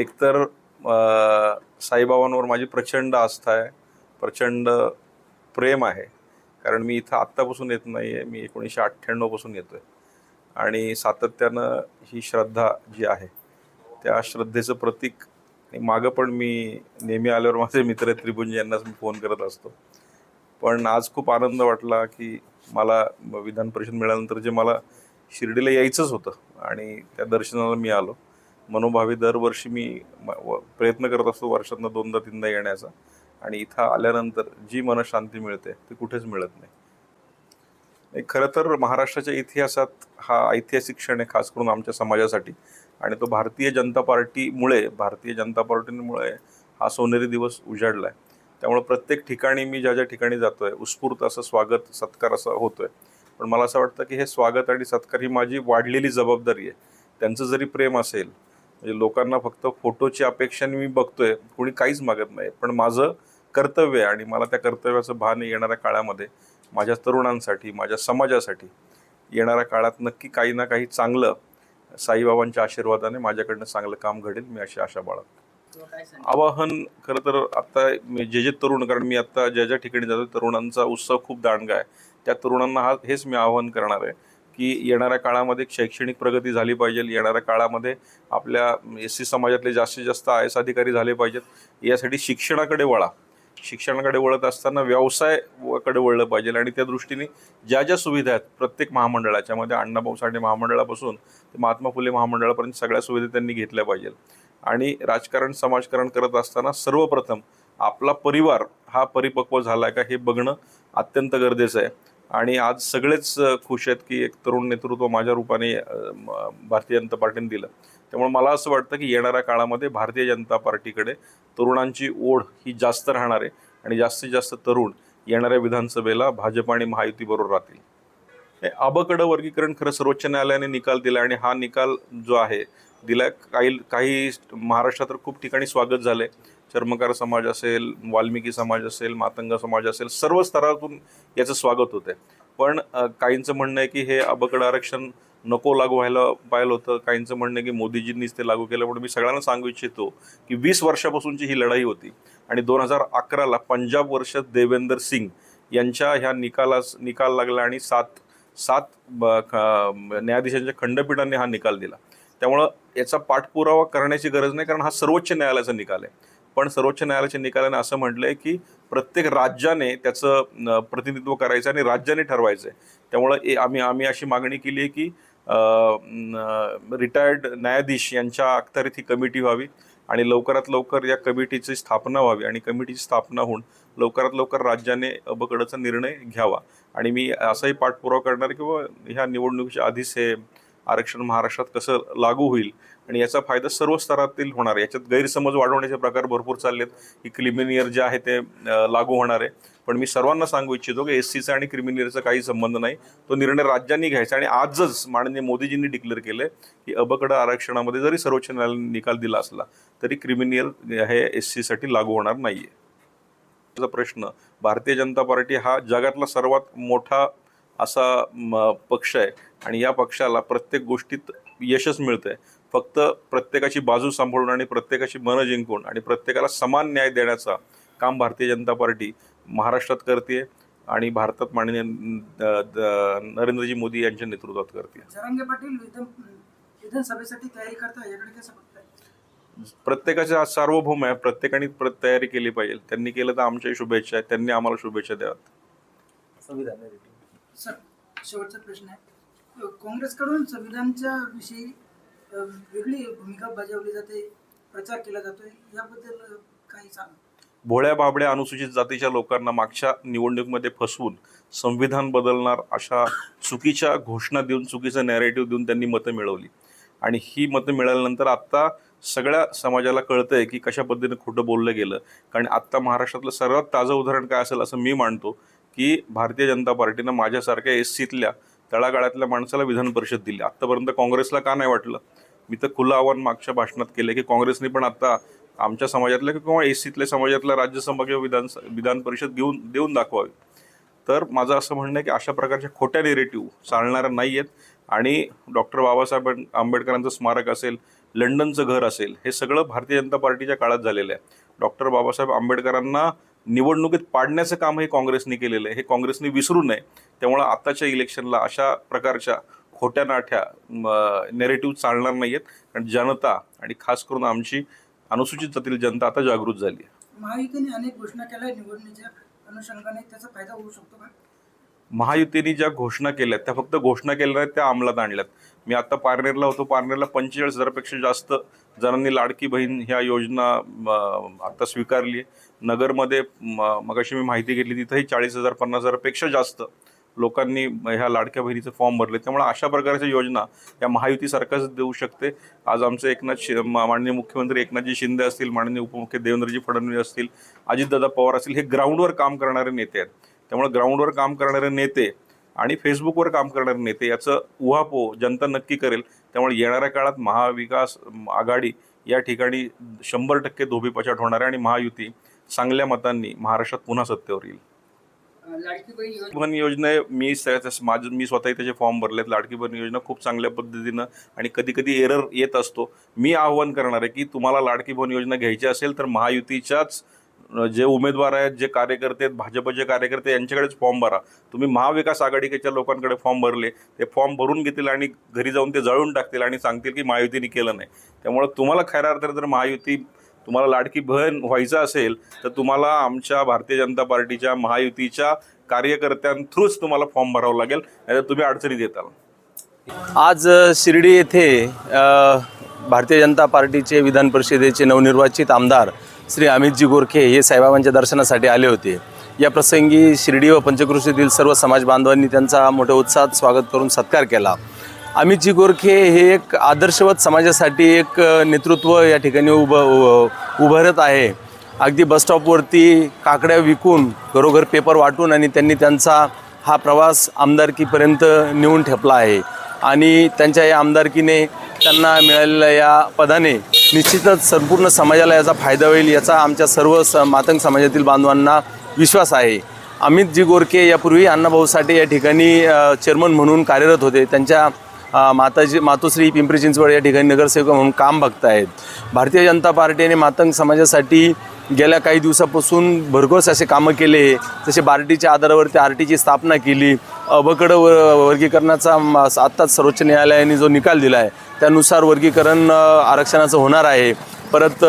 एकतर साईबाबांवर माझी प्रचंड आस्था आहे प्रचंड प्रेम आहे. कारण मी इथं आत्तापासून येत नाही आहे मी एकोणीसशे अठ्ठ्याण्णवपासून येतो आहे आणि सातत्यानं ही श्रद्धा जी आहे त्या श्रद्धेचं प्रतीक आणि मागं पण मी नेहमी आल्यावर माझे मित्र त्रिभुंज यांनाच मी फोन करत असतो. पण आज खूप आनंद वाटला की मला विधान परिषद मिळाल्यानंतर जे मला शिर्डीला यायचंच होतं आणि त्या दर्शनाला मी आलो. मनोभावे दरवर्षी मी म- व- प्रयत्न करत असतो वर्षातनं दोनदा तीनदा येण्याचा. आणि इथं आल्यानंतर जी मनशांती मिळते ती कुठेच मिळत नाही. खरं तर महाराष्ट्राच्या इतिहासात हा ऐतिहासिक क्षण आहे खास करून आमच्या समाजासाठी. आणि तो भारतीय जनता पार्टीमुळे भारतीय जनता पार्टीमुळे हा सोनेरी दिवस उजाडला आहे त्यामुळे प्रत्येक ठिकाणी मी ज्या ज्या ठिकाणी जातो आहे उत्स्फूर्त असं स्वागत सत्कार असं होतो आहे पण मला असं वाटतं की हे स्वागत आणि सत्कार ही माझी वाढलेली जबाबदारी आहे. त्यांचं जरी प्रेम असेल म्हणजे लोकांना फक्त फोटोची अपेक्षाने मी बघतोय कोणी काहीच मागत नाही पण माझं कर्तव्य आहे आणि मला त्या कर्तव्याचं भान येणाऱ्या काळामध्ये माझ्या तरुणांसाठी माझ्या समाजासाठी येणाऱ्या काळात नक्की काही ना काही चांगलं साईबाबांच्या आशीर्वादाने माझ्याकडनं चांगलं काम घडेल मी अशी आशा बाळगतो. आवाहन खरं तर आता जे जे तरुण कारण मी आता ज्या ज्या ठिकाणी जातो तरुणांचा उत्सव खूप दांडगा आहे. त्या तरुणांना हा हेच मी आवाहन करणार आहे. की येणाऱ्या काळामध्ये शैक्षणिक प्रगती झाली पाहिजे. येणाऱ्या काळामध्ये आपल्या एस सी समाजातले जास्तीत जास्त आय एस अधिकारी झाले पाहिजेत. यासाठी शिक्षणाकडे वळा. शिक्षणाकडे वळत असताना व्यवसायाकडे वळलं पाहिजे आणि त्या दृष्टीने ज्या ज्या सुविधा आहेत प्रत्येक महामंडळाच्यामध्ये म्हणजे अण्णाभाऊ साठे महामंडळापासून ते महात्मा फुले महामंडळापर्यंत सगळ्या सुविधा त्यांनी घेतल्या पाहिजेत. आणि राजकारण समाजकारण करत असताना सर्वप्रथम आपला परिवार हा परिपक्व झाला का हे बघणं अत्यंत गरजेचं आहे. आणि आज सगळेच खुश आहेत की एक तरुण नेतृत्व माझ्या रूपाने भारतीय जनता पार्टीने दिलं. त्यामुळे मला असं वाटतं की येणाऱ्या काळामध्ये भारतीय जनता पार्टीकडे तरुणांची ओढ ही जास्त राहणार आहे आणि जास्तीत जास्त तरुण येणाऱ्या विधानसभेला भाजप आणि महायुतीबरोबर राहतील. हे अबकडं वर्गीकरण खरं सर्वोच्च न्यायालयाने निकाल दिला आणि हा निकाल जो आहे दिला काही काही महाराष्ट्रात तर खूप ठिकाणी स्वागत झाले कर्मकार समाज असेल वाल्मिकी समाज असेल मातंग समाज असेल सर्व स्तरातून याचं स्वागत होतं पण काहींचं म्हणणं आहे की हे अबकड आरक्षण नको लागू व्हायला पाहिलं होतं. काहींचं म्हणणं आहे की मोदीजींनीच ते लागू केलं. पण मी सगळ्यांना सांगू इच्छितो की वीस वर्षापासूनची ही लढाई होती. आणि दोन हजार अकराला पंजाब वर्ष देवेंदर सिंग यांच्या ह्या निकालास निकाल लागला आणि सात सात ब- ख- न्यायाधीशांच्या खंडपीठाने हा निकाल दिला. त्यामुळं याचा पाठपुरावा करण्याची गरज नाही. कारण हा सर्वोच्च न्यायालयाचा निकाल आहे. पण सर्वोच्च न्यायालयाच्या निकालाने असं म्हटलंय की प्रत्येक राज्याने त्याचं प्रतिनिधित्व करायचं आणि राज्याने ठरवायचं आहे त्यामुळं ए- आम्ही आम्ही अशी मागणी केली आहे की रिटायर्ड न्यायाधीश यांच्या अखत्यारीत ही कमिटी व्हावी आणि लवकरात लवकर या कमिटीची स्थापना व्हावी आणि कमिटीची स्थापना होऊन लवकरात लवकर राज्याने अबकडचा निर्णय घ्यावा. आणि मी असाही पाठपुरावा करणार किंवा ह्या निवडणुकीच्या आधीच हे आरक्षण महाराष्ट्रात कसं लागू होईल आणि याचा फायदा सर्व स्तरातील होणार आहे. याच्यात गैरसमज वाढवण्याचे प्रकार भरपूर चाललेत. की क्रिमिनियर जे आहे ते लागू होणार आहे. पण मी सर्वांना सांगू इच्छितो की एस सीचा आणि क्रिमिनियरचा काही संबंध नाही. तो निर्णय राज्यांनी घ्यायचा आणि आजच माननीय मोदीजींनी डिक्लेअर केलं की अबकड आरक्षणामध्ये जरी सर्वोच्च न्यायालयाने निकाल दिला असला तरी क्रिमिनियर हे एस सीसाठी लागू होणार नाही आहे प्रश्न भारतीय जनता पार्टी हा जगातला सर्वात मोठा असा पक्ष आहे. आणि या पक्षाला प्रत्येक गोष्टीत यशच मिळतंय. फक्त प्रत्येकाची बाजू सांभाळून आणि प्रत्येकाची मनं जिंकून आणि प्रत्येकाला समान न्याय देण्याचा काम भारतीय जनता पार्टी महाराष्ट्रात करते आणि भारतात माननीय नरेंद्रजी मोदी यांच्या नेतृत्वात करते जरांगे पाटील विधान विधानसभेसाठी तयारी करता याकडे कसं बघताय प्रत्येकाचे आज सार्वभौम आहे. प्रत्येकाने प्र- तयारी केली पाहिजे. त्यांनी केलं तर आमच्याही शुभेच्छा आहेत. त्यांनी आम्हाला शुभेच्छा द्याव्यात. संविधान सर शेवटचा प्रश्न आहे. काँग्रेसकडून संविधानच्या विषयी वेगळी भूमिका बजावली जाते प्रचार केला जातोय याबद्दल काही सांग. भोळ्या बाबड्या अनुसूचित जातीच्या लोकांना मागच्या निवडणुकीमध्ये फसवून संविधान बदलणार अशा चुकीच्या घोषणा देऊन चुकीचं नॅरेटिव्ह देऊन त्यांनी मतं मिळवली. आणि ही मतं मिळाल्यानंतर आत्ता सगळ्या समाजाला कळतंय की कशा पद्धतीने खोटं बोललं गेलं. कारण आत्ता महाराष्ट्रातलं सर्वात ताजं उदाहरण काय असेल असं मी मानतो की भारतीय जनता पार्टीनं माझ्यासारख्या एस सीतल्या तळागाळातल्या माणसाला विधान परिषद दिली. आत्तापर्यंत काँग्रेसला का नाही वाटलं? मी तर खुलं आव्हान मागच्या भाषणात केलं की काँग्रेसने पण आता आमच्या समाजातल्या किंवा एस सीतल्या समाजातल्या राज्यसभा किंवा विधान विधान परिषद घेऊन देऊन दाखवावी. तर माझं असं म्हणणं आहे की अशा प्रकारच्या खोट्या नेरेटिव्ह चालणाऱ्या नाही आहेत आणि डॉक्टर बाबासाहेब आंबेडकरांचं स्मारक असेल लंडनचं घर असेल हे सगळं भारतीय जनता पार्टीच्या काळात झालेलं आहे. डॉक्टर बाबासाहेब आंबेडकरांना निवडणुकीत पाडण्याचं काम हे काँग्रेसने केलेलं आहे. हे काँग्रेसने विसरू नये. त्यामुळं आताच्या इलेक्शनला अशा प्रकारच्या खोट्या नाठ्या नेरेटिव्ह चालणार नाही आहेत कारण जनता आणि खास करून आमची अनुसूचित जातील जनता आता जागृत झाली आहे. महायुतीने अनेक घोषणा केल्या. निवडणुकीच्या अनुषंगाने त्याचा फायदा होऊ शकतो का? महायुतीने ज्या घोषणा केल्यात त्या फक्त घोषणा केल्या नाहीत त्या अंमलात आणल्यात. मी आता पारनेरला होतो. पारनेरला पंचेचाळीस हजारापेक्षा जास्त जणांनी लाडकी बहीण ह्या योजना आत्ता स्वीकारली आहे. नगरमध्ये म- मगाशी मी माहिती घेतली तिथंही चाळीस हजार पन्नास हजारापेक्षा जास्त लोकांनी ह्या लाडक्या बहिणीचे फॉर्म भरले. त्यामुळे अशा प्रकारच्या योजना या महायुती सरकारच देऊ शकते. आज आमचे एकनाथ शि मा- माननीय मुख्यमंत्री एकनाथजी शिंदे असतील माननीय उपमुख्य देवेंद्रजी फडणवीस असतील अजितदादा पवार असतील हे ग्राउंडवर काम करणारे नेते आहेत. त्यामुळे ग्राउंडवर काम करणारे नेते आणि फेसबुकवर काम करणारे नेते याचं उहापो जनता नक्की करेल. त्यामुळे येणाऱ्या काळात महाविकास आघाडी या ठिकाणी शंभर टक्के धोबीपछाट होणार आहे आणि महायुती चांगल्या मतांनी महाराष्ट्रात पुन्हा सत्तेवर येईल. लाडकी बहीण योजना मी माझं मी स्वतःही त्याचे फॉर्म भरलेत. लाडकी बहीण योजना खूप चांगल्या पद्धतीनं आणि कधी कधी एरर येत असतो. मी आव्हान करणार आहे की तुम्हाला लाडकी बहीण योजना घ्यायची असेल तर महायुतीच्याच जे उमेदवार आहेत जे कार्यकर्ते आहेत भाजपचे कार्यकर्ते यांच्याकडेच फॉर्म भरा. तुम्ही महाविकास आघाडीच्या लोकांकडे फॉर्म भरले ते फॉर्म भरून घेतील आणि घरी जाऊन ते जळून टाकतील आणि सांगतील की महायुतीने केलं नाही. त्यामुळे तुम्हाला खऱ्या अर्थाने जर महायुती तुम्हाला लाडकी बहीण व्हायचं असेल तर तुम्हाला आमच्या भारतीय जनता पार्टीच्या महायुतीच्या कार्यकर्त्यांथ्रूच तुम्हाला फॉर्म भरावा लागेल नाही तुम्ही अडचणीत येताल. आज शिर्डी येथे भारतीय जनता पार्टीचे विधान परिषदेचे नवनिर्वाचित आमदार श्री अमितजी गोरखे हे साईबाबांच्या दर्शनासाठी आले होते. या प्रसंगी शिर्डी व पंचकृषीतील सर्व समाज बांधवांनी त्यांचा मोठ्या उत्साहात स्वागत करून सत्कार केला. अमितजी गोरखे हे एक आदर्शवत समाजासाठी एक नेतृत्व या ठिकाणी उभं उ- उभारत आहे. अगदी बसस्टॉपवरती काकड्या विकून घरोघर पेपर वाटून आणि त्यांनी त्यांचा हा प्रवास आमदारकीपर्यंत नेऊन ठेपला आहे. आणि त्यांच्या या आमदारकीने त्यांना मिळालेल्या या पदाने निश्चितच संपूर्ण समाजाला याचा फायदा होईल याचा आमच्या सर्व स मातंग समाजातील बांधवांना विश्वास आहे. अमित जी गोरखे यापूर्वी अण्णाभाऊ साठे या ठिकाणी चेअरमन म्हणून कार्यरत होते. त्यांच्या माताजी मातोश्री पिंपरी चिंचवड या ठिकाणी नगरसेवक म्हणून काम बघतायत. भारतीय जनता पार्टीने मातंग समाजासाठी गेल्या काही दिवसापासून भरघोस असे कामं केले. जसे बार्टीच्या आधारावरती आर टीची स्थापना केली. अबकड व वर्गीकरणाचा आत्ताच सर्वोच्च न्यायालयाने जो निकाल दिला आहे त्यानुसार वर्गीकरण आरक्षणाचं होणार आहे. परत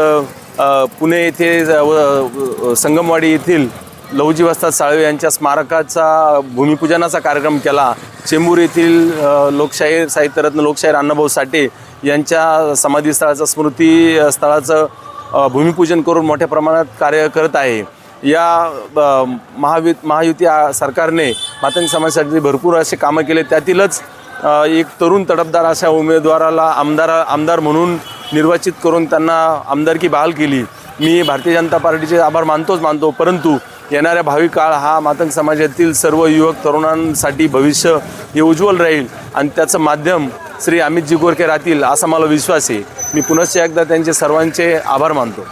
पुणे येथे संगमवाडी येथील लहुजी वस्ताद साळवे यांच्या स्मारकाचा भूमिपूजनाचा कार्यक्रम केला. चेंबूर येथील लोकशाहीर साहित्यरत्न लोकशाहीर अण्णाभाऊ साठे यांच्या समाधीस्थळाचं स्मृती स्थळाचं भूमिपूजन करून मोठ्या प्रमाणात कार्य करत आहे. या महावि महायुती सरकारने मातंग समाजासाठी भरपूर असे कामं केले. त्यातीलच एक तरुण तडफदार अशा उमेदवाराला आमदार आमदार म्हणून निर्वाचित करून त्यांना आमदारकी बहाल केली. मी भारतीय जनता पार्टीचे आभार मानतोच मानतो परंतु येणाऱ्या भावी काळ हा मातंग समाजातील सर्व युवक तरुणांसाठी भविष्य हे उज्ज्वल राहील आणि त्याचं माध्यम श्री अमितजी गोरखे राहतील असा मला विश्वास आहे. मी पुनश्च एकदा त्यांचे सर्वांचे आभार मानतो.